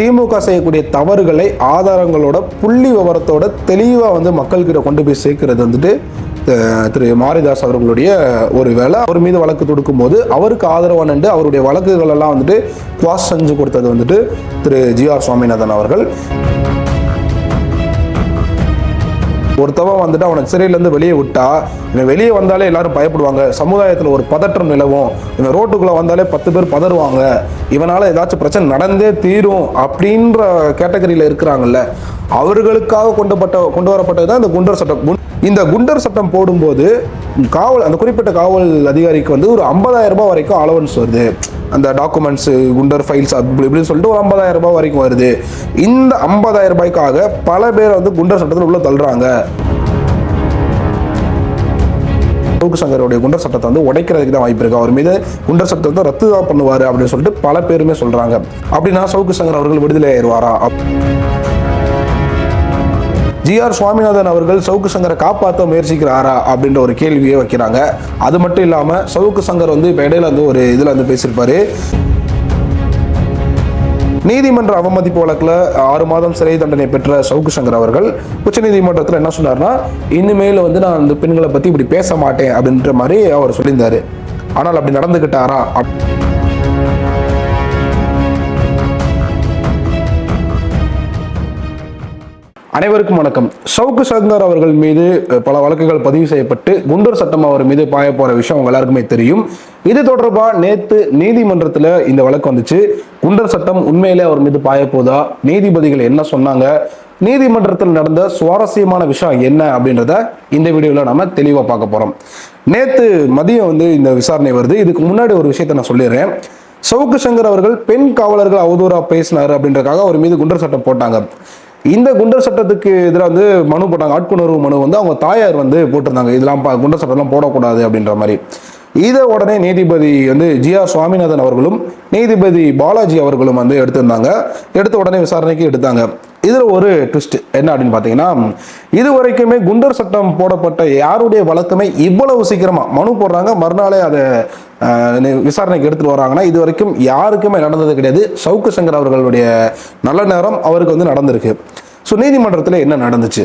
திமுக செய்யக்கூடிய தவறுகளை ஆதாரங்களோட புள்ளி விவரத்தோட தெளிவாக வந்து மக்கள்கிட்ட கொண்டு போய் சேர்க்கிறது வந்துட்டு திரு மாரிதாஸ் அவர்களுடைய ஒரு வேலை. அவர் மீது வழக்கு தொடுக்கும் போது அவருக்கு ஆதரவான அவருடைய வழக்குகள் எல்லாம் வந்துட்டு குவாஸ் செஞ்சு கொடுத்தது வந்துட்டு திரு ஜி ஆர் சுவாமிநாதன் அவர்கள். ஒருத்தவன் வந்துட்டு அவனை சிறையிலேருந்து வெளியே விட்டா இவன் வெளியே வந்தாலே எல்லாரும் பயப்படுவாங்க. சமுதாயத்தில் ஒரு பதற்றம் நிலவும். இவன் ரோட்டுக்குள்ளே வந்தாலே பத்து பேர் பதறுவாங்க. இவனால் ஏதாச்சும் பிரச்சனை நடந்தே தீரும் அப்படின்ற கேட்டகரியில் இருக்கிறாங்கல்ல. அவர்களுக்காக கொண்டுபட்ட கொண்டு வரப்பட்டது தான் இந்த குண்டர் சட்டம். குண்- இந்த குண்டர் சட்டம் போடும்போது காவல் அந்த குறிப்பிட்ட காவல் அதிகாரிக்கு வந்து ஒரு 50000 ரூபாய் வரைக்கும் அலவன்ஸ் வருது. அந்த டாக்குமெண்ட்ஸு குண்டர் ஃபைல்ஸ் அப்படி இப்படின்னு சொல்லிட்டு ஒரு 50000 ரூபாய் வரைக்கும் வருது. இந்த 50000 ரூபாய்க்காக பல பேர் வந்து குண்டர் சட்டத்தில் உள்ள தள்ளுறாங்க. சவுக்கு சங்கருடைய குண்டர் சட்டத்தை வந்து உடைக்கிறதுக்கு தான் வாய்ப்பு இருக்கு. அவர் மீது குண்டர் சட்டத்தை ரத்து தான் பண்ணுவார் அப்படின்னு சொல்லிட்டு பல பேருமே சொல்கிறாங்க அப்படின்னா சவுக்கு சங்கர் அவர்கள் விடுதலை ஆயிடுவாரா ஜிஆர் சுவாமிநாதன் அவர்கள் சவுக்கு சங்கரை காப்பாற்ற முயற்சிக்கிறாரா அப்படின்ற ஒரு கேள்வியை வைக்கிறாங்க. அது மட்டும் இல்லாமல் சவுக்கு சங்கர் வந்து இப்போ இடையில வந்து ஒரு இதில் வந்து பேசியிருப்பாரு. நீதிமன்ற அவமதிப்பு வழக்கில் ஆறு மாதம் சிறை தண்டனை பெற்ற சவுக்கு சங்கர் அவர்கள் உச்சநீதிமன்றத்தில் என்ன சொன்னார்னா இனிமேல் வந்து நான் அந்த பெண்களை பற்றி இப்படி பேச மாட்டேன் அப்படின்ற மாதிரி அவர் சொல்லியிருந்தார். ஆனால் அப்படி நடந்துக்கிட்டாரா அனைவருக்கும் வணக்கம். சவுக்கு சங்கர் அவர்கள் மீது பல வழக்குகள் பதிவு செய்யப்பட்டு குண்டர் சட்டம் அவர் மீது பாய போற விஷயம் அவங்க எல்லாருக்குமே தெரியும். இது தொடர்பா நேத்து நீதிமன்றத்துல இந்த வழக்கு வந்துச்சு. குண்டர் சட்டம் உண்மையிலே அவர் மீது பாய போதா? நீதிபதிகள் என்ன சொன்னாங்க? நீதிமன்றத்தில் நடந்த சுவாரஸ்யமான விஷயம் என்ன அப்படின்றத இந்த வீடியோவில் நம்ம தெளிவாக பார்க்க போறோம். நேத்து மதியம் வந்து இந்த விசாரணை வருது. இதுக்கு முன்னாடி ஒரு விஷயத்த நான் சொல்லிடுறேன். சவுக்கு சங்கர் அவர்கள் பெண் காவலர்கள் அவதூறா பேசினாரு அப்படின்றதுக்காக அவர் மீது குண்டர் சட்டம் போட்டாங்க. இந்த குண்டர் சட்டத்துக்கு எதிராக வந்து மனு போட்டாங்க. ஆட்கொணர்வு மனு வந்து அவங்க தாயார் வந்து போட்டிருந்தாங்க. இதெல்லாம் பா- குண்டர் சட்டம்லாம் போடக்கூடாது அப்படின்ற மாதிரி. இதை உடனே நீதிபதி வந்து ஜி ஆர் சுவாமிநாதன் அவர்களும் நீதிபதி பாலாஜி அவர்களும் வந்து எடுத்திருந்தாங்க. எடுத்த உடனே விசாரணைக்கு எடுத்தாங்க. இதில் ஒரு ட்விஸ்ட் என்ன அப்படின்னு பார்த்தீங்கன்னா இது வரைக்குமே குண்டர் சட்டம் போடப்பட்ட யாருடைய வழக்குமே இவ்வளவு சீக்கிரமாக மனு போடுறாங்க. மறுநாளே அதை விசாரணைக்கு எடுத்துகிட்டு வராங்கன்னா இது வரைக்கும் யாருக்குமே நடந்தது கிடையாது. சவுக்கு சங்கர் அவர்களுடைய நல்ல நேரம் அவருக்கு வந்து நடந்திருக்கு. ஸோ நீதிமன்றத்தில் என்ன நடந்துச்சு?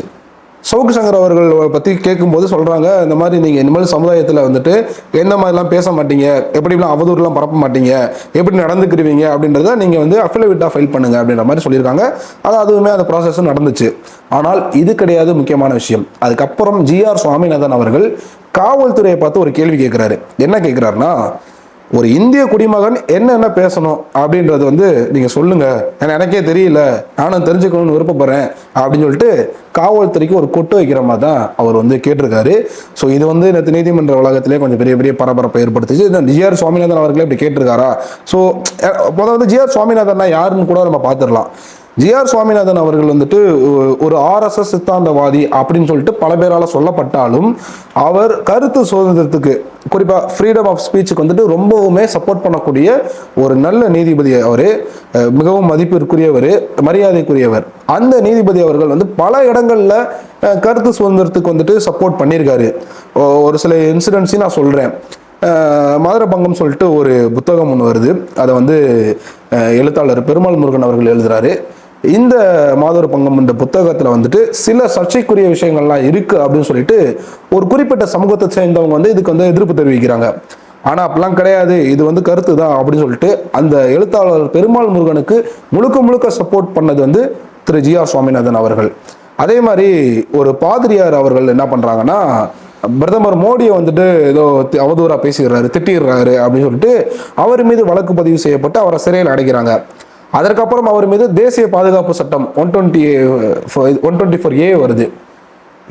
சவுக்கு சங்கர் அவர்கள் பற்றி கேட்கும்போது சொல்கிறாங்க இந்த மாதிரி நீங்கள் இனிமேல் சமுதாயத்தில் வந்துட்டு எந்த மாதிரிலாம் பேச மாட்டீங்க எப்படிலாம் அவதூறுலாம் பரப்ப மாட்டீங்க எப்படி நடந்துக்கிருவீங்க அப்படின்றத நீங்கள் வந்து அஃபிலவிட்டாக ஃபைல் பண்ணுங்க அப்படின்ற மாதிரி சொல்லியிருக்காங்க. அது அதுவுமே அந்த ப்ராசஸும் நடந்துச்சு. ஆனால் இது கிடையாது முக்கியமான விஷயம். அதுக்கப்புறம் ஜிஆர் சுவாமிநாதன் அவர்கள் காவல்துறையை பார்த்து ஒரு கேள்வி கேட்குறாரு என்ன கேட்குறாருன்னா ஒரு இந்திய குடிமகன் என்னென்ன பேசணும் அப்படின்றது வந்து நீங்க சொல்லுங்க. ஏன்னா எனக்கே தெரியல. நானும் தெரிஞ்சுக்கணும்னு விருப்பப்படுறேன் அப்படின்னு சொல்லிட்டு காவல்துறைக்கு ஒரு கொட்டு வைக்கிற மாதிரி தான் அவர் வந்து கேட்டிருக்காரு. ஸோ இது வந்து நேற்று நீதிமன்ற உலகத்திலே கொஞ்சம் பெரிய பெரிய பரபரப்பை ஏற்படுத்துச்சு. இந்த ஜிஆர் சுவாமிநாதன் அவர்களே இப்படி கேட்டிருக்காரா? ஸோ முதல்ல வந்து ஜிஆர் சுவாமிநாதன் யாருன்னு கூட நம்ம பார்த்துடலாம். ஜிஆர் சுவாமிநாதன் அவர்கள் வந்துட்டு ஒரு ஆர்எஸ்எஸ் சித்தாந்தவாதி அப்படின்னு சொல்லிட்டு பல பேரால் சொல்லப்பட்டாலும் அவர் கருத்து சுதந்திரத்துக்கு குறிப்பாக ஃப்ரீடம் ஆஃப் ஸ்பீச்சுக்கு வந்துட்டு ரொம்பவுமே சப்போர்ட் பண்ணக்கூடிய ஒரு நல்ல நீதிபதி அவர் மிகவும் மதிப்பிற்குரியவர் மரியாதைக்குரியவர். அந்த நீதிபதி அவர்கள் வந்து பல இடங்களில் கருத்து சுதந்திரத்துக்கு வந்துட்டு சப்போர்ட் பண்ணியிருக்காரு ஒரு சில இன்சிடென்ட்ஸையும் நான் சொல்கிறேன் மதுரபங்கம் சொல்லிட்டு ஒரு புத்தகம் ஒன்று வருது. அதை வந்து எழுத்தாளர் பெருமாள் முருகன் அவர்கள் எழுதுறாரு. இந்த மாதவர் பங்கம் என்ற புத்தகத்தில் வந்துட்டு சில சர்ச்சைக்குரிய விஷயங்கள்லாம் இருக்குது அப்படின்னு சொல்லிட்டு ஒரு குறிப்பிட்ட சமூகத்தை சேர்ந்தவங்க வந்து இதுக்கு வந்து எதிர்ப்பு தெரிவிக்கிறாங்க. ஆனால் அப்படிலாம் கிடையாது. இது வந்து கருத்து தான் அப்படின்னு சொல்லிட்டு அந்த எழுத்தாளர் பெருமாள் முருகனுக்கு முழுக்க முழுக்க சப்போர்ட் பண்ணது வந்து திரு ஜி ஆர் சுவாமிநாதன் அவர்கள். அதே மாதிரி ஒரு பாதிரியார் அவர்கள் என்ன பண்ணுறாங்கன்னா பிரதமர் மோடியை வந்துட்டு ஏதோ அவதூறாக அவதூறா பேசிடுறாரு திட்டிடுறாரு அப்படின்னு சொல்லிட்டு அவர் மீது வழக்கு பதிவு செய்யப்பட்டு அவரை சிறையில் அடைக்கிறாங்க. அதற்கப்புறம் அவர் மீது தேசிய பாதுகாப்பு சட்டம் one twenty one twenty four A வருது.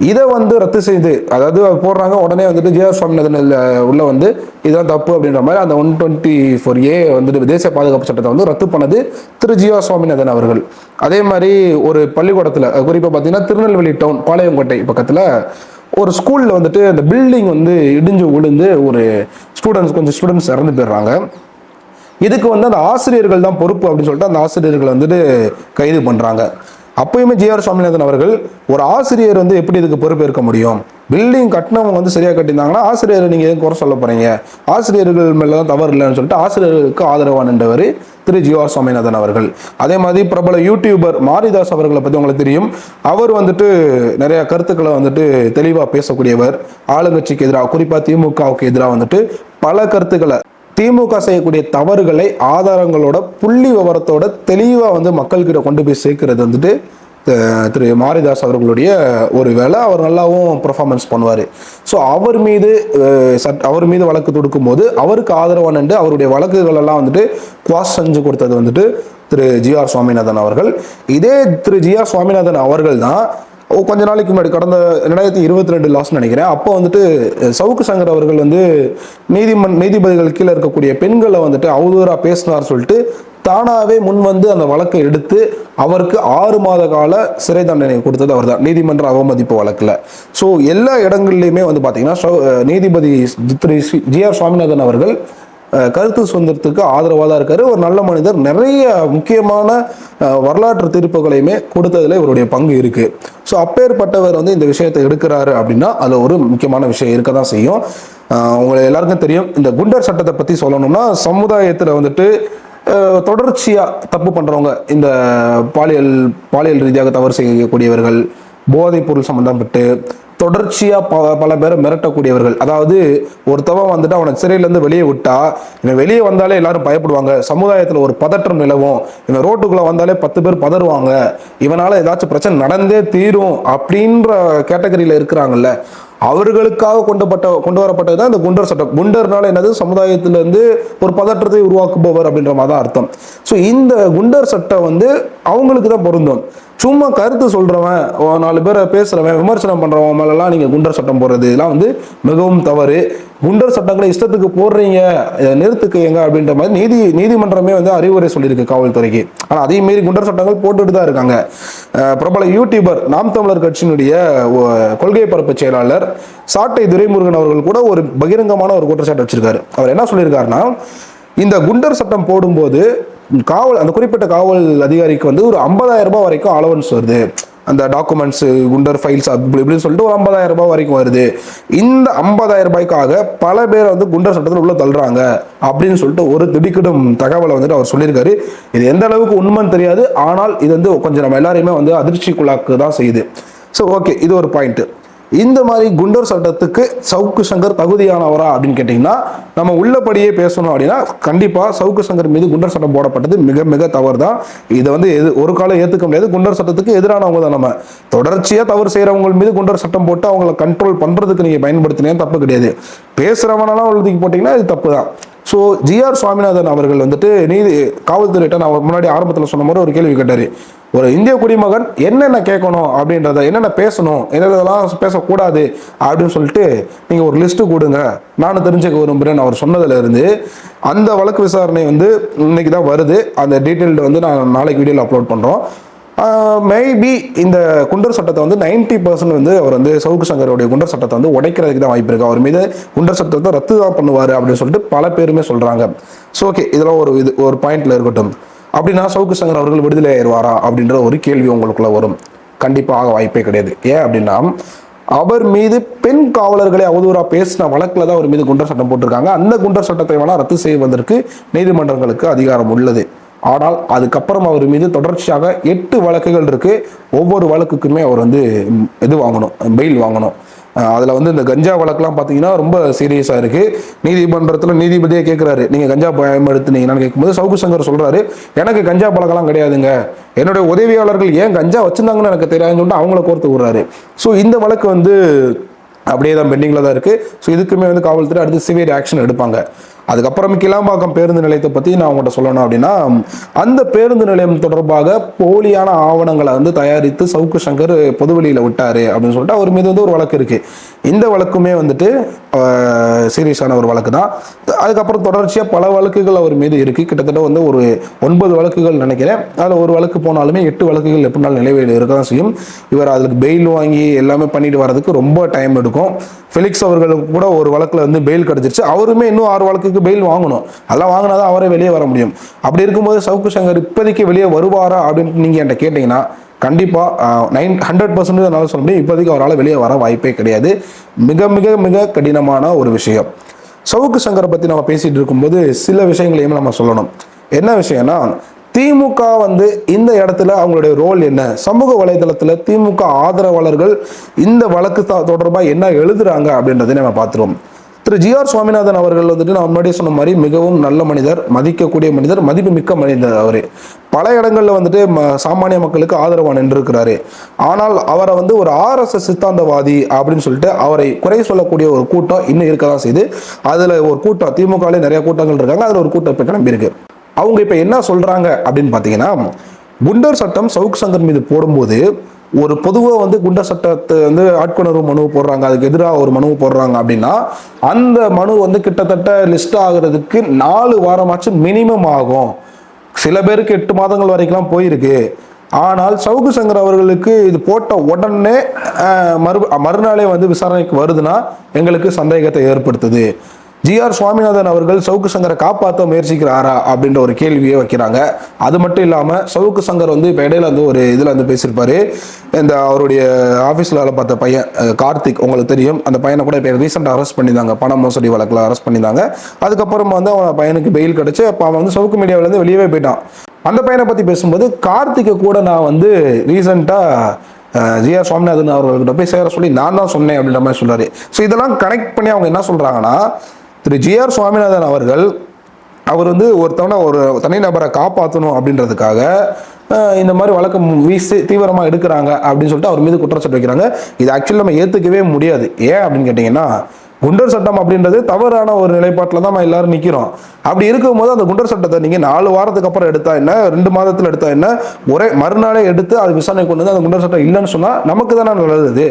இதை வந்து ரத்து செய்து அதாவது போடுறாங்க உடனே வந்துட்டு ஜிஆர் சுவாமிநாதன் நதனில் உள்ள வந்து இதெல்லாம் தப்பு அப்படின்ற மாதிரி அந்த ஒன் டுவெண்ட்டி ஃபோர் ஏ வந்துட்டு தேசிய பாதுகாப்பு சட்டத்தை வந்து ரத்து பண்ணது திரு ஜிஆர் சுவாமிநாதன் அவர்கள். அதே மாதிரி ஒரு பள்ளிக்கூடத்தில் குறிப்பாக பார்த்தீங்கன்னா திருநெல்வேலி டவுன் பாளையங்கோட்டை பக்கத்தில் ஒரு ஸ்கூலில் வந்துட்டு அந்த பில்டிங் வந்து இடிஞ்சு விழுந்து ஒரு ஸ்டூடெண்ட்ஸ் கொஞ்சம் ஸ்டூடெண்ட்ஸ் இறந்து போயிடுறாங்க. இதுக்கு வந்து அந்த ஆசிரியர்கள் தான் பொறுப்பு அப்படின்னு சொல்லிட்டு அந்த ஆசிரியர்கள் வந்துட்டு கைது பண்ணுறாங்க அப்பயுமே ஜிஆர் சுவாமிநாதன் அவர்கள் ஒரு ஆசிரியர் வந்து எப்படி இதுக்கு பொறுப்பேற்க முடியும்? பில்டிங் கட்டினவங்க வந்து சரியாக கட்டியிருந்தாங்கன்னா ஆசிரியரை நீங்கள் எதுவும் குறை சொல்ல போகிறீங்க ஆசிரியர்கள் மேலே தான் தவறு இல்லைன்னு சொல்லிட்டு ஆசிரியர்களுக்கு ஆதரவானவர் திரு ஜிஆர் சுவாமிநாதன் அவர்கள். அதே மாதிரி பிரபல யூடியூபர் மாரிதாஸ் அவர்களை பற்றி உங்களுக்கு தெரியும். அவர் வந்துட்டு நிறைய கருத்துக்களை வந்துட்டு தெளிவாக பேசக்கூடியவர். ஆளுங்கட்சிக்கு எதிராக குறிப்பாக திமுகவுக்கு எதிராக வந்துட்டு பல கருத்துக்களை திமுக செய்யக்கூடிய தவறுகளை ஆதாரங்களோட புள்ளி விவரத்தோட தெளிவாக வந்து மக்கள்கிட்ட கொண்டு போய் சேர்க்கிறது வந்துட்டு திரு மாரிதாஸ் அவர்களுடைய ஒரு வேலை. அவர் நல்லாவும் பர்ஃபார்மன்ஸ் பண்ணுவார். ஸோ அவர் மீது சட் அவர் மீது வழக்கு தொடுக்கும் போது அவருக்கு ஆதரவாக நின்று அவருடைய வழக்குகள் எல்லாம் வந்துட்டு குவாஸ் செஞ்சு கொடுத்தது வந்துட்டு திரு ஜி ஆர் சுவாமிநாதன் அவர்கள். இதே திரு ஜிஆர் சுவாமிநாதன் அவர்கள் தான் கொஞ்ச நாளைக்கு முன்னாடி கடந்த ரெண்டாயிரத்தி இருபத்தி ரெண்டு லாஸ்ட் நினைக்கிறேன். அப்போ வந்துட்டு சவுக்கு சங்கர் அவர்கள் வந்து நீதிமன் நீதிபதிகள் கீழே இருக்கக்கூடிய பெண்களை வந்துட்டு அவதூறாக பேசினார் சொல்லிட்டு தானாகவே முன் வந்து அந்த வழக்கை எடுத்து அவருக்கு ஆறு மாத கால சிறை தண்டனை கொடுத்தது அவர் தான் நீதிமன்ற அவமதிப்பு வழக்கில். ஸோ எல்லா இடங்கள்லையுமே வந்து பார்த்தீங்கன்னா நீதிபதி திரு ஜி ஆர் சுவாமிநாதன் அவர்கள் கருத்து சுதந்திரத்துக்கு ஆதரவாக தான் இருக்கார். ஒரு நல்ல மனிதர். நிறைய முக்கியமான வரலாற்று தீர்ப்புகளையுமே கொடுத்ததில் இவருடைய பங்கு இருக்குது ஸோ அப்பேற்பட்டவர் வந்து இந்த விஷயத்தை எடுக்கிறாரு அப்படின்னா அதில் ஒரு முக்கியமான விஷயம் இருக்க தான் செய்யும் உங்களுக்கு எல்லாருக்கும் தெரியும். இந்த குண்டர் சட்டத்தை பற்றி சொல்லணும்னா சமுதாயத்தில் வந்துட்டு தொடர்ச்சியாக தப்பு பண்ணுறவங்க இந்த பாலியல் பாலியல் ரீதியாக தவறு செய்யக்கூடியவர்கள் போதைப் பொருள் சம்மந்தப்பட்டு தொடர்ச்சியா ப பல பேரை மிரட்டக்கூடியவர்கள். அதாவது ஒருத்தவன் வந்துட்டு அவனை சிறையிலேருந்து வெளியே விட்டா இவன் வெளியே வந்தாலே எல்லாரும் பயப்படுவாங்க. சமுதாயத்தில் ஒரு பதற்றம் நிலவும். இவன் ரோட்டுக்குள்ள வந்தாலே பத்து பேர் பதறுவாங்க. இவனால ஏதாச்சும் பிரச்சனை நடந்தே தீரும் அப்படின்ற கேட்டகரியில இருக்கிறாங்கல்ல. அவர்களுக்காக கொண்டப்பட்ட கொண்டு வரப்பட்டது தான் இந்த குண்டர் சட்டம். குண்டர்னால என்னது? சமுதாயத்திலிருந்து ஒரு பதற்றத்தை உருவாக்குபவர் அப்படின்ற மாதிரி தான் அர்த்தம். ஸோ இந்த குண்டர் சட்டம் வந்து அவங்களுக்கு தான் பொருந்தும். சும்மா கருத்து சொல்றவன் நாலு பேரை பேசுறவன் விமர்சனம் பண்றவன் மேலெல்லாம் நீங்க குண்டர் சட்டம் போடுறது இதெல்லாம் வந்து மிகவும் தவறு. குண்டர் சட்டங்களை இஷ்டத்துக்கு போடுறீங்க இதை நிறுத்துக்கங்க அப்படின்ற மாதிரி நீதி நீதிமன்றமே வந்து அறிவுரை சொல்லியிருக்கு காவல்துறைக்கு. ஆனால் அதையும் மீறி குண்டர் சட்டங்கள் போட்டுட்டு தான் இருக்காங்க. பிரபல யூடியூபர் நாம் தமிழர் கட்சியினுடைய கொள்கை பரப்பு செயலாளர் சாட்டை துரைமுருகன் அவர்கள் கூட ஒரு பகிரங்கமான ஒரு குற்றச்சாட்டு வச்சிருக்காரு. அவர் என்ன சொல்லியிருக்காருன்னா இந்த குண்டர் சட்டம் போடும்போது காவல் அந்த குறிப்பிட்ட காவல் அதிகாரிக்கு வந்து ஒரு 50000 ரூபாய் வரைக்கும் அலவன்ஸ் வருது. அந்த டாக்குமெண்ட்ஸ் குண்டர் ஃபைல்ஸ் அப்படி இப்படின்னு சொல்லிட்டு ஒரு 50000 ரூபாய் வரைக்கும் வருது. இந்த 50000 ரூபாய்க்காக பல பேர் வந்து குண்டர் சட்டத்தில் உள்ள தள்ளுறாங்க அப்படின்னு சொல்லிட்டு ஒரு திடுக்கிடும் தகவலை வந்துட்டு அவர் சொல்லியிருக்காரு. இது எந்த அளவுக்கு உண்மைன்னு தெரியாது. ஆனால் இது வந்து கொஞ்சம் நம்ம எல்லாரையுமே வந்து அதிர்ச்சிக்குள்ளாக்கு தான் செய்யுது. ஸோ ஓகே இது ஒரு பாயிண்ட்டு இந்த மாதிரி குண்டர் சட்டத்துக்கு சவுக்கு சங்கர் தகுதியானவரா அப்படின்னு கேட்டிங்கன்னா நம்ம உள்ளபடியே பேசணும் அப்படின்னா கண்டிப்பாக சவுக்கு சங்கர் மீது குண்டர் சட்டம் போடப்பட்டது மிக மிக தவறு தான் இதை வந்து எது ஒரு காலம் ஏற்றுக்க முடியாது. குண்டர் சட்டத்துக்கு எதிரானவங்க தான் நம்ம. தொடர்ச்சியாக தவறு செய்கிறவங்க மீது குண்டர் சட்டம் போட்டு அவங்கள கண்ட்ரோல் பண்ணுறதுக்கு நீங்கள் பயன்படுத்தினே தப்பு கிடையாது? பேசுகிறவனெல்லாம் உள்ளதுக்கு போட்டிங்கன்னா இது தப்பு தான் ஸோ ஜிஆர் சுவாமிநாதன் அவர்கள் வந்துட்டு நீதி காவல்துறையிட்ட நான் முன்னாடி ஆரம்பத்தில் சொன்ன மாதிரி ஒரு கேள்வி கேட்டார். ஒரு இந்திய குடிமகன் என்னென்ன கேட்கணும் அப்படின்றத என்னென்ன பேசணும் என்னென்னதெல்லாம் பேசக்கூடாது அப்படின்னு சொல்லிட்டு நீங்கள் ஒரு லிஸ்ட்டு கொடுங்க. நானும் தெரிஞ்சுக்க விரும்புகிறேன் அவர் சொன்னதுலேருந்து அந்த வழக்கு விசாரணை வந்து இன்னைக்கு தான் வருது. அந்த டீட்டெயில்டு வந்து நான் நாளைக்கு வீடியோவில் அப்லோட் பண்ணுறோம் மேபி இந்த குண்டர் சட்டத்தை வந்து 90% பர்சன்ட் வந்து அவர் வந்து சவுக்கு சங்கருடைய குண்டர் சட்டத்தை வந்து உடைக்கிறதுக்கு தான் வாய்ப்பு இருக்கு. அவர் மீது குண்டர் சட்டத்தை ரத்து தான் பண்ணுவார் அப்படின்னு சொல்லிட்டு பல பேருமே சொல்கிறாங்க ஸோ ஓகே இதெல்லாம் ஒரு இது ஒரு பாயிண்ட்ல இருக்கட்டும். அப்படின்னா சவுக்கு சங்கர் அவர்கள் விடுதலை ஆயிடுவாரா அப்படின்ற ஒரு கேள்வி உங்களுக்குள்ள வரும். கண்டிப்பாக வாய்ப்பே கிடையாது. ஏன் அப்படின்னா அவர் மீது பெண் காவலர்களை அவதூறா பேசின வழக்கில் தான் அவர் மீது குண்டர் சட்டம் போட்டிருக்காங்க. அந்த குண்டர் சட்டத்தை வேணால் ரத்து செய்வதற்கு நீதிமன்றங்களுக்கு அதிகாரம் உள்ளது. ஆனால் அதுக்கப்புறம் அவர் மீது தொடர்ச்சியாக எட்டு வழக்குகள் இருக்கு. ஒவ்வொரு வழக்குக்குமே அவர் வந்து இது வாங்கணும் பெயில் வாங்கணும். அதில் வந்து இந்த கஞ்சா வழக்குலாம் பார்த்தீங்கன்னா ரொம்ப சீரியஸாக இருக்குது நீதிமன்றத்தில் நீதிபதியே கேட்குறாரு நீங்கள் கஞ்சா பயன்படுத்தினீங்கன்னு கேட்கும்போது சவுக்கு சங்கர் சொல்கிறாரு எனக்கு கஞ்சா பழக்கெல்லாம் கிடையாதுங்க. என்னுடைய உதவியாளர்கள் ஏன் கஞ்சா வச்சுருந்தாங்கன்னு எனக்கு தெரியாதுன்னு சொல்லிட்டு அவங்கள கோர்த்து விடுறாரு. ஸோ இந்த வழக்கு வந்து அப்படியே தான் பெண்டிங்கில் தான் இருக்குது ஸோ இதுக்குமே வந்து காவல்துறை அடுத்து சிவியர் ஆக்ஷன் எடுப்பாங்க. அதுக்கப்புறம் கிளாம்பாக்கம் பேருந்து நிலையத்தை பற்றி நான் உங்கள்கிட்ட சொல்லணும் அப்படின்னா அந்த பேருந்து நிலையம் தொடர்பாக போலியான ஆவணங்களை வந்து தயாரித்து சவுக்கு சங்கர் பொதுவெளியில் விட்டார் அப்படின்னு சொல்லிட்டு அவர் மீது வந்து ஒரு வழக்கு இருக்குது இந்த வழக்குமே வந்துட்டு சீரியஸான ஒரு வழக்கு தான். அதுக்கப்புறம் தொடர்ச்சியாக பல வழக்குகள் அவர் மீது இருக்கு. கிட்டத்தட்ட வந்து ஒரு ஒன்பது வழக்குகள் நினைக்கிறேன். அதில் ஒரு வழக்கு போனாலுமே எட்டு வழக்குகள் எப்படினாலும் நிலைவையில் இருக்க தான் செய்யும். இவர் அதுக்கு பெயில் வாங்கி எல்லாமே பண்ணிட்டு வரதுக்கு ரொம்ப டைம் எடுக்கும். ஃபெலிக்ஸ் அவர்களுக்கு கூட ஒரு வழக்கில் வந்து பெயில் கிடச்சிருச்சு. அவருமே இன்னும் ஆறு வழக்குக்கு பெயில் வாங்கணும். அதெல்லாம் வாங்கினா தான் அவரே வெளியே வர முடியும். அப்படி இருக்கும்போது சவுக்கு சங்கர் இப்போதைக்கு வெளியே வருவாரா அப்படின்னு நீங்கள் என்கிட்ட கேட்டிங்கன்னா கண்டிப்பாக நைன் ஹண்ட்ரட் பர்சன்டேஜ் என்னால் சொல்ல முடியும். இப்போதைக்கு அவரால் வெளியே வர வாய்ப்பே கிடையாது. மிக மிக மிக கடினமான ஒரு விஷயம். சவுக்கு சங்கரை பற்றி நம்ம பேசிகிட்டு இருக்கும்போது சில விஷயங்களையும் நம்ம சொல்லணும். என்ன விஷயம்னா திமுக வந்து இந்த இடத்துல அவங்களுடைய ரோல் என்ன? சமூக வலைதளத்தில் திமுக ஆதரவாளர்கள் இந்த வழக்கு தொடர்பாக என்ன எழுதுறாங்க அப்படின்றதை நம்ம பார்த்துருவோம். திரு ஜி ஆர் சுவாமிநாதன் அவர்கள் வந்துட்டு நான் முன்னாடியே சொன்ன மாதிரி மிகவும் நல்ல மனிதர் மதிக்கக்கூடிய மனிதர் மதிப்பு மிக்க மனிதர் அவர். பல இடங்களில் வந்துட்டு ம- சாமானிய மக்களுக்கு ஆதரவாக நின்றிருக்கிறாரு. ஆனால் அவரை வந்து ஒரு ஆர்எஸ்எஸ் சித்தாந்தவாதி அப்படின்னு சொல்லிட்டு அவரை குறை சொல்லக்கூடிய ஒரு கூட்டம் இன்னும் இருக்க தான் செய்யுது அதில் ஒரு கூட்டம் திமுகவிலே நிறைய கூட்டங்கள் இருக்காங்க அதில் ஒரு கூட்டம் இப்போ கிளம்பியிருக்கு. அவங்க இப்போ என்ன சொல்கிறாங்க அப்படின்னு பார்த்தீங்கன்னா குண்டர் சட்டம் சவுக் சங்கர் மீது போடும்போது ஒரு பொதுவாக வந்து குண்ட சட்டத்தை வந்து ஆட்கொணர்வு மனு போடுறாங்க அதுக்கு எதிராக ஒரு மனு போடுறாங்க அப்படின்னா அந்த மனு வந்து கிட்டத்தட்ட லிஸ்ட் ஆகுறதுக்கு நாலு வாரமாச்சும் மினிமம் ஆகும். சில பேருக்கு எட்டு மாதங்கள் வரைக்கும்லாம் போயிருக்கு. ஆனால் சவுக்கு சங்கர் அவர்களுக்கு இது போட்ட உடனே மறு மறுநாளே வந்து விசாரணைக்கு வருதுன்னா எங்களுக்கு சந்தேகத்தை ஏற்படுத்துது. ஜிஆர் சுவாமிநாதன் அவர்கள் சவுக்கு சங்கரை காப்பாற்ற முயற்சிக்கிறாரா அப்படின்ற ஒரு கேள்வியை வைக்கிறாங்க. அது மட்டும் இல்லாமல் சவுக்கு சங்கர் வந்து இப்போ இடையில வந்து ஒரு இதில் வந்து பேசியிருப்பாரு. இந்த அவருடைய ஆஃபீஸில் வேலை பார்த்த பையன் கார்த்திக் உங்களுக்கு தெரியும். அந்த பையனை கூட இப்போ ரீசெண்டாக அரெஸ்ட் பண்ணியிருந்தாங்க. பண மோசடி வழக்கில் அரெஸ்ட் பண்ணியிருந்தாங்க. அதுக்கப்புறம் வந்து அவன் பையனுக்கு பெயில் கிடச்சி அப்போ அவன் வந்து சவுக்கு மீடியாவிலேருந்து வெளியவே போயிட்டான். அந்த பையனை பற்றி பேசும்போது கார்த்திகை கூட நான் வந்து ரீசெண்டாக ஜிஆர் சுவாமிநாதன் அவர்கள்கிட்ட போய் சேர சொல்லி நான் தான் சொன்னேன் அப்படின்ற மாதிரி சொல்றாரு. ஸோ இதெல்லாம் கனெக்ட் பண்ணி அவங்க என்ன சொல்றாங்கன்னா திரு ஜிஆர் சுவாமிநாதன் அவர்கள் அவர் வந்து ஒருத்தவனை ஒரு தனிநபரை காப்பாற்றணும் அப்படின்றதுக்காக இந்த மாதிரி வழக்கம் வீசி தீவிரமாக எடுக்கிறாங்க அப்படின்னு சொல்லிட்டு அவர் மீது குற்றச்சாட்டு வைக்கிறாங்க. இது ஆக்சுவலி நம்ம ஏற்றுக்கவே முடியாது. ஏன் அப்படின்னு கேட்டிங்கன்னா குண்டர் சட்டம் அப்படின்றது தவறான ஒரு நிலைப்பாட்டில் தான் நம்ம எல்லாரும் நிற்கிறோம் அப்படி இருக்கும்போது அந்த குண்டர் சட்டத்தை நீங்கள் நாலு வாரத்துக்கு அப்புறம் எடுத்தா என்ன ரெண்டு மாதத்தில் எடுத்தா என்ன ஒரே மறுநாளே எடுத்து அது விசாரணை கொண்டு வந்து அந்த குண்டர் சட்டம் இல்லைன்னு சொன்னால் நமக்கு தானே நல்லது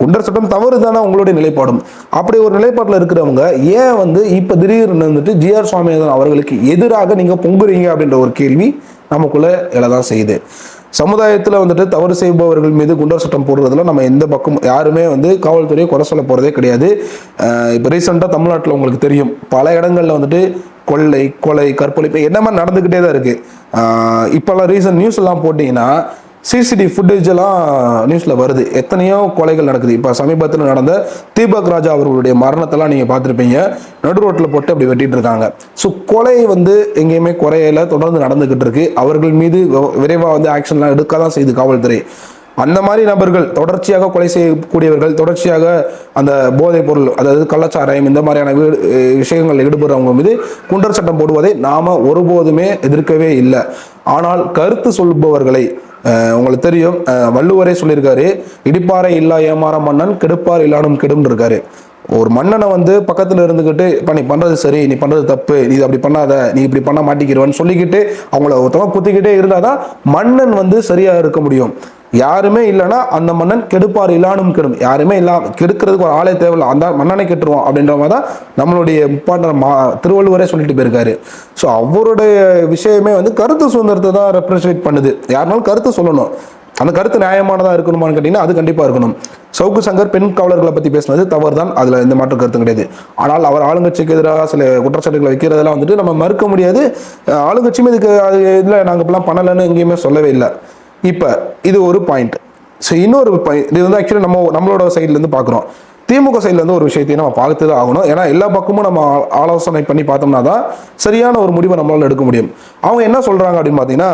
குண்டர் சட்டம் தவறு தானே உங்களுடைய நிலைப்பாடும்? அப்படி ஒரு நிலைப்பாட்டில் இருக்கிறவங்க ஏன் வந்து இப்போ திடீர்னு வந்துட்டு ஜிஆர் சுவாமிநாதன் அவர்களுக்கு எதிராக நீங்கள் பொங்குறீங்க அப்படின்ற ஒரு கேள்வி நமக்குள்ள எழதான் செய்யுது. சமுதாயத்தில் வந்துட்டு தவறு செய்பவர்கள் மீது குண்டர் சட்டம் போடுறதுல நம்ம எந்த பக்கம் யாருமே வந்து காவல்துறையை குறை சொல்ல போகிறதே கிடையாது. இப்போ ரீசெண்டாக தமிழ்நாட்டில் உங்களுக்கு தெரியும். பல இடங்களில் வந்துட்டு கொள்ளை கொலை கற்பழிப்பு என்ன மாதிரி நடந்துக்கிட்டே தான் இருக்குது இப்போல்லாம் ரீசன்ட் நியூஸ் எல்லாம் போட்டிங்கன்னா சிசிடிவி ஃபுட்டேஜ் எல்லாம் நியூஸில் வருது. எத்தனையோ கொலைகள் நடக்குது. இப்போ சமீபத்தில் நடந்த தீபக் ராஜா அவர்களுடைய மரணத்தெல்லாம் நீங்கள் பார்த்துருப்பீங்க. நடு ரோட்டில் போட்டு அப்படி வெட்டிட்டு இருக்காங்க. ஸோ கொலை வந்து எங்கேயுமே குறையில தொடர்ந்து நடந்துக்கிட்டு இருக்கு. அவர்கள் மீது விரைவாக வந்து ஆக்ஷன்லாம் எடுக்க தான் செய்யுது காவல்துறை. அந்த மாதிரி நபர்கள் தொடர்ச்சியாக கொலை செய்யக்கூடியவர்கள் தொடர்ச்சியாக அந்த போதைப் பொருள் அதாவது கள்ளச்சாராயம் இந்த மாதிரியான விஷயங்களில் ஈடுபடுறவங்க மீது குண்டர் சட்டம் போடுவதை நாம் ஒருபோதுமே எதிர்க்கவே இல்லை. ஆனால் கருத்து சொல்பவர்களை உங்களுக்கு தெரியும். வள்ளுவரே சொல்லியிருக்காரு இடிப்பாறை இல்லா ஏமாற மன்னன் கெடுப்பார் இல்லானும் கெடும்னு இருக்காரு. ஒரு மன்னனை வந்து பக்கத்தில் இருந்துக்கிட்டு இப்போ நீ பண்ணுறது சரி நீ பண்ணுறது தப்பு நீ இது அப்படி பண்ணாத நீ இப்படி பண்ண மாட்டிக்கிறவன்னு சொல்லிக்கிட்டு அவங்கள ஒருத்தவங்க குத்திக்கிட்டே இருந்தாதான் மன்னன் வந்து சரியாக இருக்க முடியும். யாருமே இல்லைன்னா அந்த மன்னன் கெடுப்பார் இல்லானும் கெடும் யாருமே இல்லா கெடுக்கிறதுக்கு ஒரு ஆளே தேவையில்ல. அந்த மன்னனை கெட்டுருவோம் அப்படின்ற மாதிரி தான் நம்மளுடைய முப்பாண்ட மா திருவள்ளுவரே சொல்லிட்டு போயிருக்காரு. ஸோ அவருடைய விஷயமே வந்து கருத்து சுதந்திரத்தை தான் ரெப்ரசன்ட் பண்ணுது. யாருனாலும் கருத்து சொல்லணும். அந்த கருத்து நியாயமானதாக இருக்கணுமான்னு கேட்டிங்கன்னா அது கண்டிப்பாக இருக்கணும். சவுக்கு சங்கர் பெண் காவலர்களை பற்றி பேசினது தவறு தான் அதில் எந்த மாற்று கருத்தும் கிடையாது. ஆனால் அவர் ஆளுங்கட்சிக்கு எதிராக சில குற்றச்சாட்டுகளை வைக்கிறதெல்லாம் வந்துட்டு நம்ம மறுக்க முடியாது. ஆளுங்கட்சியும் இதுக்கு அது இதில் நாங்கள் இப்பெல்லாம் பண்ணலைன்னு எங்கேயுமே சொல்லவே இல்லை. இப்போ இது ஒரு பாயிண்ட் ஸோ இன்னொரு பாயிண்ட் இது வந்து ஆக்சுவலி நம்ம நம்மளோட சைட்லேருந்து பார்க்குறோம் திமுக சைட்லேருந்து ஒரு விஷயத்தையும் நம்ம பார்த்து தான் ஆகணும். ஏன்னா எல்லா பக்கமும் நம்ம ஆலோசனை பண்ணி பார்த்தோம்னா தான் சரியான ஒரு முடிவை நம்மளால் எடுக்க முடியும். அவங்க என்ன சொல்கிறாங்க அப்படின்னு பார்த்தீங்கன்னா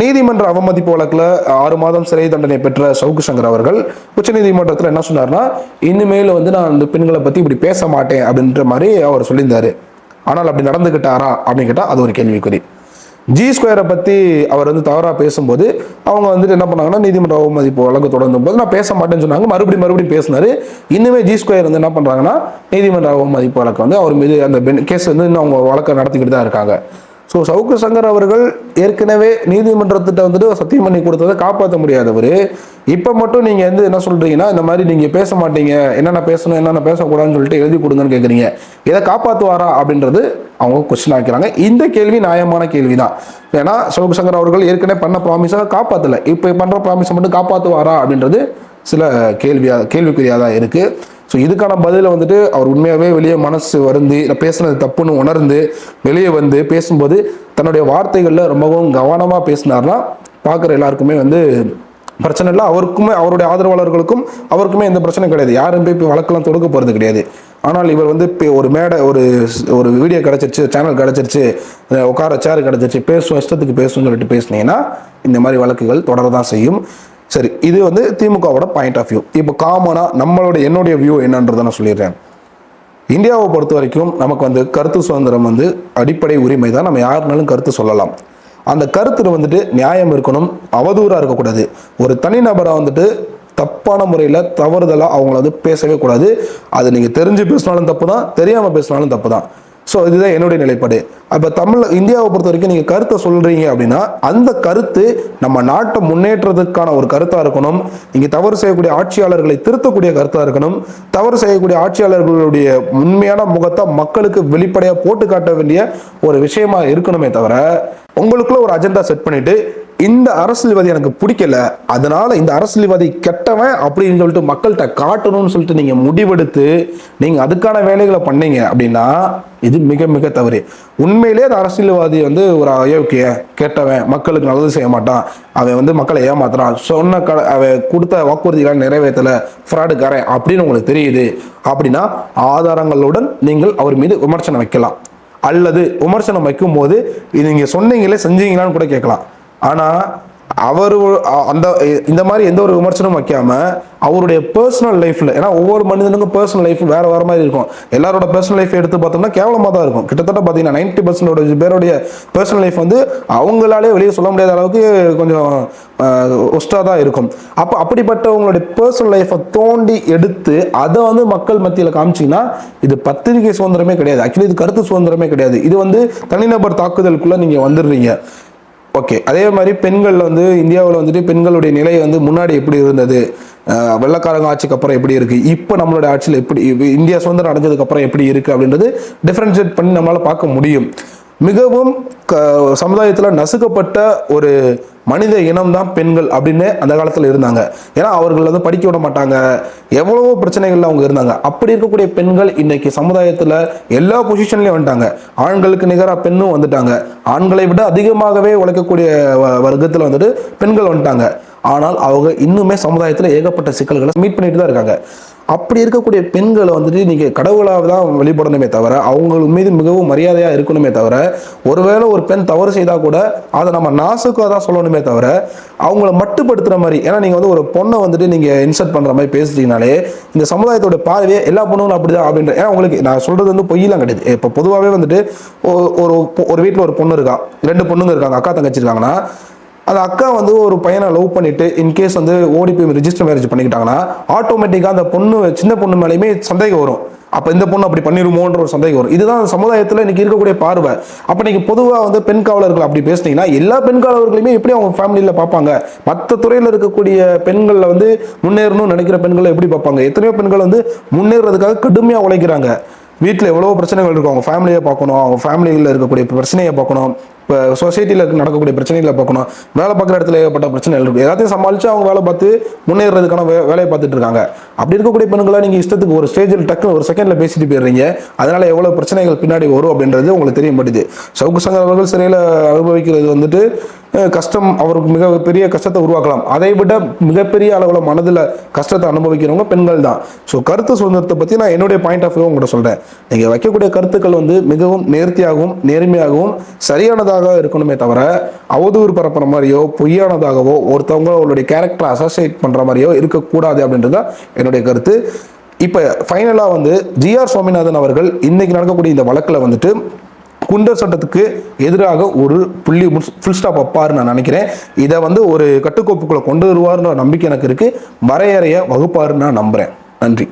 நீதிமன்ற அவமதிப்பு வழக்கில் ஆறு மாதம் சிறை தண்டனை பெற்ற சவுக்கு சங்கர் அவர்கள் உச்சநீதிமன்றத்தில் என்ன சொன்னார்னா இனிமேல் வந்து நான் இந்த பெண்களை பற்றி இப்படி பேச மாட்டேன் அப்படின்ற மாதிரி அவர் சொல்லியிருந்தாரு. ஆனால் அப்படி நடந்துக்கிட்டாரா அப்படின்னு கேட்டால் அது ஒரு கேள்விக்குறி. ஜி ஸ்கொயரை பற்றி அவர் வந்து தவறாக பேசும்போது அவங்க வந்துட்டு என்ன பண்ணாங்கன்னா நீதிமன்ற அவமதிப்பு வழக்கு தொடர்ந்தும் போது நான் பேச மாட்டேன்னு சொன்னாங்க. மறுபடியும் மறுபடியும் பேசினார். இன்னுமே ஜி ஸ்கொயர் வந்து என்ன பண்ணுறாங்கன்னா நீதிமன்ற அவமதிப்பு வழக்கு வந்து அவர் மீது அந்த கேஸ் வந்து இன்னும் அவங்க வழக்கை நடத்திக்கிட்டு தான் இருக்காங்க. ஸோ சவுக்கு சங்கர் அவர்கள் ஏற்கனவே நீதிமன்றத்திட்ட வந்துட்டு சத்தியம் பண்ணி கொடுத்ததை காப்பாற்ற முடியாதவர். இப்போ மட்டும் நீங்கள் வந்து என்ன சொல்கிறீங்கன்னா இந்த மாதிரி நீங்கள் பேச மாட்டீங்க என்னென்ன பேசணும் என்னென்ன பேசக்கூடாதுன்னு சொல்லிட்டு எழுதி கொடுங்கன்னு கேட்குறீங்க இதை காப்பாற்றுவாரா அப்படின்றது அவங்க கொஸ்டின் ஆக்கிறாங்க. இந்த கேள்வி நியாயமான கேள்வி தான் ஏன்னா சவுக்கு சங்கர் அவர்கள் ஏற்கனவே பண்ண ப்ராமிஸை காப்பாற்றலை இப்போ பண்ணுற ப்ராமிஸை மட்டும் காப்பாற்றுவாரா அப்படின்றது சில கேள்வியாக கேள்விக்குறியாக தான் இருக்குது ஸோ இதுக்கான பதிலை வந்துட்டு அவர் உண்மையாகவே வெளியே மனசு வருந்து இல்லை பேசுனது தப்புன்னு உணர்ந்து வெளியே வந்து பேசும்போது தன்னுடைய வார்த்தைகளில் ரொம்பவும் கவனமாக பேசினார்னா பார்க்குற எல்லாருக்குமே வந்து பிரச்சனை இல்லை. அவருக்குமே அவருடைய ஆதரவாளர்களுக்கும் அவருக்குமே எந்த பிரச்சனையும் கிடையாது. யாரும் போய் இப்போ வழக்கெல்லாம் தொடுக்க போகிறது கிடையாது. ஆனால் இவர் வந்து இப்போ ஒரு மேடை ஒரு ஒரு வீடியோ கிடச்சிருச்சு சேனல் கிடச்சிருச்சு உட்கார சேர் கிடச்சிருச்சு பேசுவோம் இஷ்டத்துக்கு பேசுன்னு சொல்லிட்டு பேசுனீங்கன்னா இந்த மாதிரி வழக்குகள் தொடர தான் செய்யும். சரி இது வந்து திமுகவோட பாயிண்ட் ஆஃப் வியூ இப்போ காமனாக நம்மளோட என்னுடைய வியூ என்னன்றதை நான் சொல்லிடுறேன். இந்தியாவை பொறுத்த வரைக்கும் நமக்கு வந்து கருத்து சுதந்திரம் வந்து அடிப்படை உரிமை தான். நம்ம யாருனாலும் கருத்து சொல்லலாம். அந்த கருத்தில் வந்துட்டு நியாயம் இருக்கணும் அவதூறாக இருக்கக்கூடாது. ஒரு தனிநபரை வந்துட்டு தப்பான முறையில் தவறுதலாக அவங்கள வந்து பேசவே கூடாது. அது நீங்கள் தெரிஞ்சு பேசினாலும் தப்பு தான் தெரியாமல் பேசினாலும் தப்பு தான் ஸோ இதுதான் என்னுடைய நிலைப்பாடு. அப்போ தமிழ் இந்தியாவை பொறுத்த வரைக்கும் நீங்கள் கருத்தை சொல்கிறீங்க அப்படின்னா அந்த கருத்து நம்ம நாட்டை முன்னேற்றத்துக்கான ஒரு கருத்தாக இருக்கணும். நீங்கள் தவறு செய்யக்கூடிய ஆட்சியாளர்களை திருத்தக்கூடிய கருத்தாக இருக்கணும். தவறு செய்யக்கூடிய ஆட்சியாளர்களுடைய உண்மையான முகத்தை மக்களுக்கு வெளிப்படையாக போட்டு காட்ட வேண்டிய ஒரு விஷயமா இருக்கணுமே தவிர உங்களுக்குள்ள ஒரு அஜெண்டா செட் பண்ணிட்டு இந்த அரசியல்வாதி எனக்கு பிடிக்கல. அதனால இந்த அரசியல்வாதி கெட்டவன் அப்படின்னு சொல்லிட்டு மக்கள்கிட்ட காட்டணும்னு சொல்லிட்டு நீங்க முடிவெடுத்து நீங்க அதுக்கான வேலைகளை பண்ணீங்க அப்படின்னா இது மிக மிக தவறு. உண்மையிலே அந்த அரசியல்வாதி வந்து ஒரு அயோக்கிய கெட்டவன் மக்களுக்கு நல்லது செய்ய மாட்டான். அவன் வந்து மக்களை ஏமாத்துறான். சொன்ன க அவன் கொடுத்த வாக்குறுதிகளை நிறைவேற்றல. ஃப்ராடுக்காரன் அப்படின்னு உங்களுக்கு தெரியுது. அப்படின்னா ஆதாரங்களுடன் நீங்கள் அவர் மீது விமர்சனம் வைக்கலாம். அல்லது விமர்சனம் வைக்கும்போது இது நீங்க சொன்னீங்களே செஞ்சீங்களான்னு கூட கேட்கலாம். ஆனால் அவர் அந்த இந்த மாதிரி எந்த ஒரு விமர்சனமும் வைக்காம அவருடைய பர்சனல் லைஃப்ல ஏன்னா ஒவ்வொரு மனிதனுக்கும் பர்சனல் லைஃப் வேற வேற மாதிரி இருக்கும். எல்லாரோட பர்சனல் லைஃப் எடுத்து பார்த்தோம்னா கேவலமாக தான் இருக்கும். கிட்டத்தட்ட பார்த்தீங்கன்னா நைன்டி பர்சன்டோட பேருடைய பர்சனல் லைஃப் வந்து அவங்களாலே வெளியே சொல்ல முடியாத அளவுக்கு கொஞ்சம் ஒஸ்டாக தான் இருக்கும். அப்போ அப்படிப்பட்டவங்களுடைய பர்சனல் லைஃப்பை தோண்டி எடுத்து அதை வந்து மக்கள் மத்தியில் காமிச்சிங்கன்னா இது பத்திரிகை சுதந்திரமே கிடையாது. ஆக்சுவலி இது கருத்து சுதந்திரமே கிடையாது. இது வந்து தனிநபர் தாக்குதலுக்குள்ளே நீங்கள் வந்துடுறீங்க. ஓகே அதே மாதிரி பெண்கள் வந்து இந்தியாவில் வந்துட்டு பெண்களுடைய நிலை வந்து முன்னாடி எப்படி இருந்தது? வெள்ளக்காரங்க வெள்ளைக்காரங்க ஆட்சிக்கு அப்புறம் எப்படி இருக்கு? இப்போ நம்மளோட ஆட்சியில் எப்படி இந்தியா சுதந்திரம் அடைஞ்சதுக்கு அப்புறம் எப்படி இருக்கு அப்படின்றது டிஃபரன்ஷியேட் பண்ணி நம்மளால் பார்க்க முடியும். மிகவும் க சமுதாயத்தில் நசுக்கப்பட்ட ஒரு மனித இனம் தான் பெண்கள் அப்படின்னு அந்த காலத்தில் இருந்தாங்க. ஏன்னா அவர்கள் வந்து படிக்க விட மாட்டாங்க. எவ்வளவோ பிரச்சனைகள்ல அவங்க இருந்தாங்க. அப்படி இருக்கக்கூடிய பெண்கள் இன்னைக்கு சமுதாயத்தில் எல்லா பொசிஷன்லையும் வந்துட்டாங்க. ஆண்களுக்கு நிகராக பெண்ணும் வந்துட்டாங்க. ஆண்களை விட அதிகமாகவே உழைக்கக்கூடிய வ- வர்க்கத்தில் வந்துட்டு பெண்கள் வந்துட்டாங்க. ஆனால் அவங்க இன்னுமே சமுதாயத்தில் ஏகப்பட்ட சிக்கல்களை மீட் பண்ணிட்டு தான் இருக்காங்க. அப்படி இருக்கக்கூடிய பெண்களை வந்துட்டு நீங்கள் கடவுளாக தான் வழிபடணுமே தவிர அவங்க மீது மிகவும் மரியாதையாக இருக்கணுமே தவிர ஒருவேளை ஒரு பெண் தவறு செய்தால் கூட அதை நம்ம நாசுக்காக தான் சொல்லணுமே தவிர அவங்கள மட்டுப்படுத்துகிற மாதிரி ஏன்னா நீங்கள் வந்து ஒரு பொண்ணை வந்துட்டு நீங்கள் இன்சர்ட் பண்ணுற மாதிரி பேசுறீங்கனாலே இந்த சமுதாயத்தோட பார்வையே எல்லா பொண்ணுங்களும் அப்படிதான் அப்படின்ற ஏன்னா உங்களுக்கு நான் சொல்கிறது வந்து பொய்யெல்லாம் கிடையாது. இப்போ பொதுவாகவே வந்துட்டு ஒரு ஒரு வீட்டில் ஒரு பொண்ணு இருக்கா ரெண்டு பொண்ணுங்க இருக்காங்க அக்கா தங்கச்சி இருக்காங்கன்னா அந்த அக்கா வந்து ஒரு பையனை லவ் பண்ணிட்டு இன்கேஸ் வந்து ஓடி போய் ரிஜிஸ்டர் மேரேஜ் பண்ணிக்கிட்டாங்கன்னா ஆட்டோமேட்டிக்காக அந்த பொண்ணு சின்ன பொண்ணு மேலேயுமே சந்தேகம் வரும். அப்போ இந்த பொண்ணு அப்படி பண்ணிடுமோன்ற ஒரு சந்தேகம் வரும். இதுதான் சமுதாயத்தில் இன்னைக்கு இருக்கக்கூடிய பார்வை. அப்போ நீங்கள் பொதுவாக வந்து பெண் காவலர்கள் அப்படி பேசுனீங்கன்னா எல்லா பெண் காவலர்களையுமே எப்படி அவங்க ஃபேமிலியில் பார்ப்பாங்க? மற்ற துறையில் இருக்கக்கூடிய பெண்களில் வந்து முன்னேறணும்னு நினைக்கிற பெண்களை எப்படி பார்ப்பாங்க? எத்தனையோ பெண்கள் வந்து முன்னேறதுக்காக கடுமையாக உழைக்கிறாங்க. வீட்டில் எவ்வளோ பிரச்சனைகள் இருக்கும். அவங்க ஃபேமிலியை பார்க்கணும். அவங்க ஃபேமிலியில் இருக்கக்கூடிய பிரச்சனையை பார்க்கணும். இப்போ சொசைட்டியில் நடக்கக்கூடிய பிரச்சனைகளை பார்க்கணும். வேலை பார்க்குற இடத்துல ஏகப்பட்ட பிரச்சனைகள் இருக்கும் எல்லாத்தையும் சமாளித்து அவங்க வேலை பார்த்து முன்னேறதுக்கான வே வேலையை பார்த்துட்டு இருக்காங்க. அப்படி இருக்கக்கூடிய பெண்களை நீங்கள் இஷ்டத்துக்கு ஒரு ஸ்டேஜில் டக்குன்னு ஒரு செகண்டில் பேசிட்டு போயிடுறீங்க. அதனால் எவ்வளோ பிரச்சனைகள் பின்னாடி வரும் அப்படின்றது உங்களுக்கு தெரிய மாட்டேது சவுக்கு சங்கர் அவர்கள் சிறையில் அனுபவிக்கிறது வந்துட்டு கஷ்டம் அவருக்கு மிக பெரிய கஷ்டத்தை உருவாக்கலாம். அதை விட மிகப்பெரிய அளவில் மனதில் கஷ்டத்தை அனுபவிக்கிறவங்க பெண்கள் தான். ஸோ கருத்து சுதந்திரத்தை பற்றி நான் என்னுடைய பாயிண்ட் ஆஃப் வியூ உங்கள்கிட்ட சொல்கிறேன் நீங்கள் வைக்கக்கூடிய கருத்துக்கள் வந்து மிகவும் நேர்த்தியாகவும் நேர்மையாகவும் சரியானதாக இருக்கணுமே தவிர அவதூறு பரப்புற மாதிரியோ பொய்யானதாகவோ ஒருத்தவங்க அவங்களுடைய கேரக்டரை அசோசியேட் பண்ணுற மாதிரியோ இருக்கக்கூடாது அப்படின்றது தான் என்னுடைய கருத்து. இப்போ ஃபைனலாக வந்து ஜிஆர் சுவாமிநாதன் அவர்கள் இன்னைக்கு நடக்கக்கூடிய இந்த வழக்கில் வந்துட்டு குண்டர் சட்டத்துக்கு எதிராக ஒரு புள்ளி ஃபுல் ஸ்டாப் வைப்பாருன்னு நான் நினைக்கிறேன். இதை வந்து ஒரு கட்டுக்கோப்புக்குள்ளே கொண்டு வருவார்னு நம்பிக்கை எனக்கு இருக்குது வரையறைய வகுப்பாருன்னு நான் நம்புகிறேன் நன்றி.